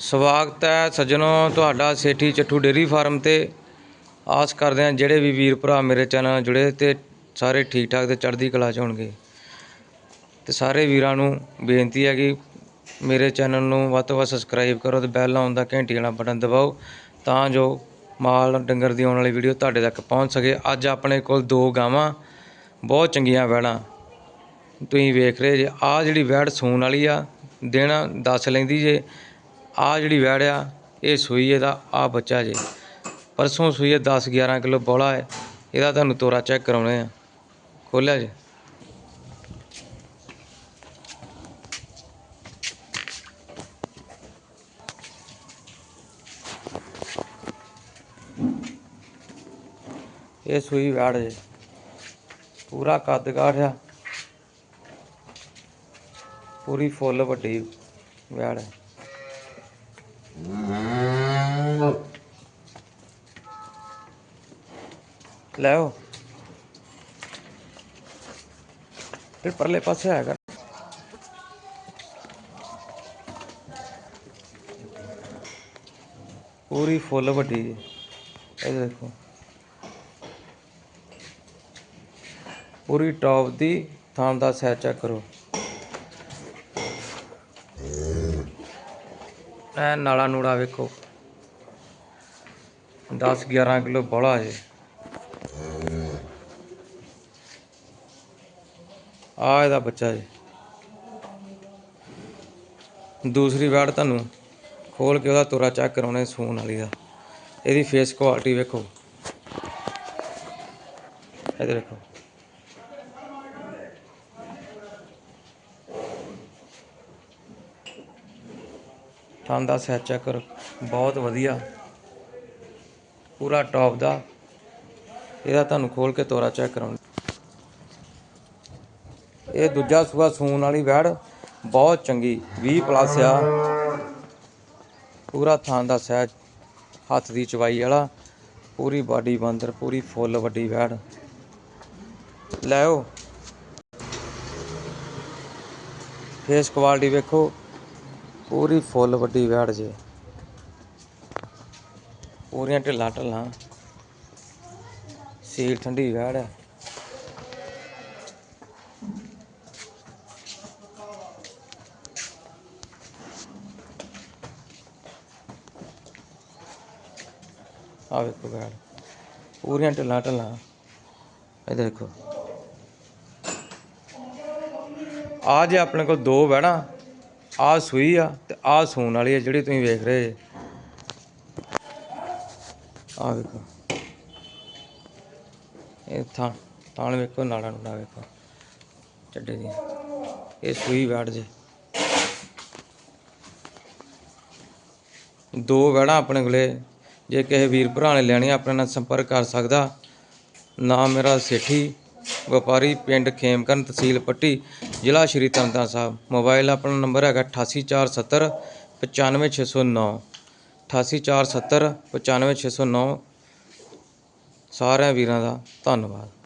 ਸਵਾਗਤ ਹੈ ਸੱਜਣੋ, ਤੁਹਾਡਾ ਸੇਠੀ ਚੱਠੂ ਡੇਰੀ ਫਾਰਮ ਤੇ। ਆਸ ਕਰਦੇ ਹਾਂ ਜਿਹੜੇ ਵੀ ਵੀਰ ਭਰਾ ਮੇਰੇ ਚੈਨਲ ਨਾਲ ਜੁੜੇ ਤੇ ਸਾਰੇ ਠੀਕ ਠਾਕ ਤੇ ਚੜ੍ਹਦੀ ਕਲਾ 'ਚ ਹੋਣਗੇ। ਤੇ ਸਾਰੇ ਵੀਰਾਂ ਨੂੰ ਬੇਨਤੀ ਹੈ ਕਿ ਮੇਰੇ ਚੈਨਲ ਨੂੰ ਵੱਧ ਤੋਂ ਵੱਧ ਸਬਸਕ੍ਰਾਈਬ ਕਰੋ ਤੇ ਬੈਲ ਆਉਣ ਦਾ ਘੰਟੀ ਵਾਲਾ ਬਟਨ ਦਬਾਓ ਤਾਂ ਜੋ ਮਾਲ ਡੰਗਰ ਦੀ ਆਉਣ ਵਾਲੀ ਵੀਡੀਓ ਤੁਹਾਡੇ ਤੱਕ ਪਹੁੰਚ ਸਕੇ। ਅੱਜ ਆਪਣੇ ਕੋਲ ਦੋ ਗਾਵਾਂ, ਬਹੁਤ ਚੰਗੀਆਂ ਵੈੜਾਂ ਤੁਸੀਂ ਵੇਖ ਰਹੇ ਜੇ ਆ ਜਿਹੜੀ ਵੈੜ ਸੂਣ ਵਾਲੀ ਆ ਦਿਨ ਦੱਸ ਲੈਂਦੀ ਜੇ। ਆ ਜਿਹੜੀ ਵੈੜ ਆ, ਇਹ ਸੂਈ ਇਹਦਾ ਆ ਬੱਚਾ ਜੇ। ਪਰਸੋਂ ਸੂਈ ਹੈ 10 11 ਕਿਲੋ ਬੋਲਾ ਹੈ। ਇਹਦਾ ਤੁਹਾਨੂੰ ਤੋਰਾ ਚੈੱਕ ਕਰਾਉਣੇ ਆ। ਖੋਲਿਆ ਜੇ। ਇਹ ਸੂਈ ਵੈੜ ਜੇ। ਪੂਰਾ ਕੱਦ ਕਾਠ ਆ। ਪੂਰੀ ਫੁੱਲ ਵੱਡੀ ਵੈੜ ਹੈ ਲੈ ਫਿਰ ਪਰਲੇ ਪਾਸੇ ਆਏਗਾ ਪੂਰੀ ਫੁੱਲ ਵੱਡੀ ਜੀ ਇਹ ਦੇਖੋ ਪੂਰੀ ਟੌਪ ਦੀ ਥਾਂ ਦਾ ਸੈਰ ਚੈੱਕ ਕਰੋ ਐ ਨਾਲਾ ਨੂੜਾ ਵੇਖੋ 10 11 ਕਿਲੋ ਬੋਲਾ ਜੇ ਆ ਇਹਦਾ ਬੱਚਾ ਜੀ। ਦੂਸਰੀ ਵਾਰ ਤੁਹਾਨੂੰ ਖੋਲ ਕੇ ਉਹਦਾ ਤੋਰਾ ਚੈੱਕ ਕਰਾਉਣਾ ਸੂਣ ਵਾਲੀ ਦਾ। ਇਹਦੀ ਫੇਸ ਕੁਆਲਿਟੀ ਵੇਖੋ। ਇਹਦੇ ਵੇਖੋ। ਥਾਂ ਦਾ ਸੈਟ ਚੈੱਕ ਕਰੋ। ਬਹੁਤ ਵਧੀਆ। ਪੂਰਾ ਟੌਪ ਦਾ। ਇਹਦਾ ਤੁਹਾਨੂੰ ਖੋਲ ਕੇ ਤੋਰਾ ਚੈੱਕ ਕਰਾਉਣਾ। ਇਹ ਦੂਜਾ ਸੂਆ ਸੂਣ ਵਾਲੀ ਵੈੜ, ਬਹੁਤ ਚੰਗੀ 20 ਪਲੱਸ ਆ। ਪੂਰਾ ਥਾਂ ਦਾ ਸਹਿਜ, ਹੱਥ ਦੀ ਚਵਾਈ ਵਾਲਾ, ਪੂਰੀ ਬਾਡੀ ਬੰਦਰ, ਪੂਰੀ ਫੁੱਲ ਵੱਡੀ ਵੈੜ। ਲੈ ਫੇਸ ਕੁਆਲਿਟੀ ਵੇਖੋ, ਪੂਰੀ ਫੁੱਲ ਵੱਡੀ ਵੈੜ ਜੇ। ਪੂਰੀਆਂ ਢਿੱਲਾਂ ਢੱਲਾਂ। ਸੀਲ ਠੰਡੀ ਵੈੜ। ਹੈ ਆ ਵੇਖੋ ਵੈੜ ਪੂਰੀਆਂ ਢਿੱਲਾਂ ਢਿੱਲਾਂ। ਇਹ ਦੇਖੋ। ਆ ਜੇ ਆਪਣੇ ਕੋਲ ਦੋ ਵੈੜਾਂ ਆ ਸੂਈ ਆ ਤੇ ਆ ਸੂਣ ਵਾਲੀ ਆ ਜਿਹੜੀ ਤੁਸੀਂ ਵੇਖ ਰਹੇ ਜੇ। ਆ ਵੇਖੋ। ਇਹ ਥਾਂ ਥਾਣ ਵੇਖੋ, ਨਾੜਾ ਨੂੜਾ ਵੇਖੋ। ਚੱਡੇ ਦੀ ਇਹ ਸੂਈ ਵੈੜ ਜੇ। ਦੋ ਵੈੜਾਂ ਆਪਣੇ ਕੋਲੇ। ਜੇ ਕਿਸੇ ਵੀਰ ਭਰਾ ਨੇ ਲੈਣੀ ਆਪਣੇ ਨਾਲ ਸੰਪਰਕ ਕਰ ਸਕਦਾ। ਨਾਮ ਮੇਰਾ ਸੇਠੀ, ਵਪਾਰੀ ਪਿੰਡ ਖੇਮਕਰਨ ਤਹਿਸੀਲ ਪੱਟੀ, ਜ਼ਿਲ੍ਹਾ ਸ਼੍ਰੀ ਤਰਨਤਾਰਨ ਸਾਹਿਬ। ਮੋਬਾਈਲ ਆਪਣਾ ਨੰਬਰ ਹੈਗਾ 88470 95609 88470 95609 ਸਾਰਿਆਂ ਵੀਰਾਂ ਦਾ ਧੰਨਵਾਦ।